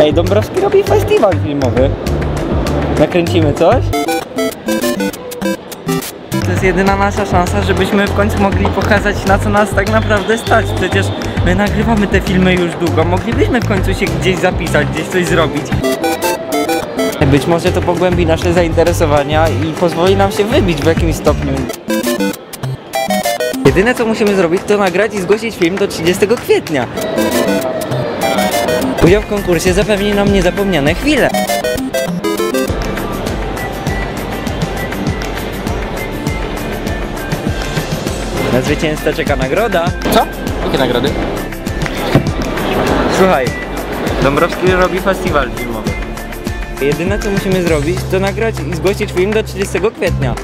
Ej, Dąbrowski robi festiwal filmowy. Nakręcimy coś? To jest jedyna nasza szansa, żebyśmy w końcu mogli pokazać na co nas tak naprawdę stać. Przecież my nagrywamy te filmy już długo. Moglibyśmy w końcu się gdzieś zapisać, gdzieś coś zrobić. Być może to pogłębi nasze zainteresowania i pozwoli nam się wybić w jakimś stopniu. Jedyne co musimy zrobić to nagrać i zgłosić film do 30 kwietnia. Udział w konkursie zapewni nam niezapomniane chwile. Na zwycięzcę czeka nagroda. Co? Jakie nagrody? Słuchaj, Dąbrowski robi festiwal filmowy. Jedyne co musimy zrobić to nagrać i zgłosić film do 30 kwietnia.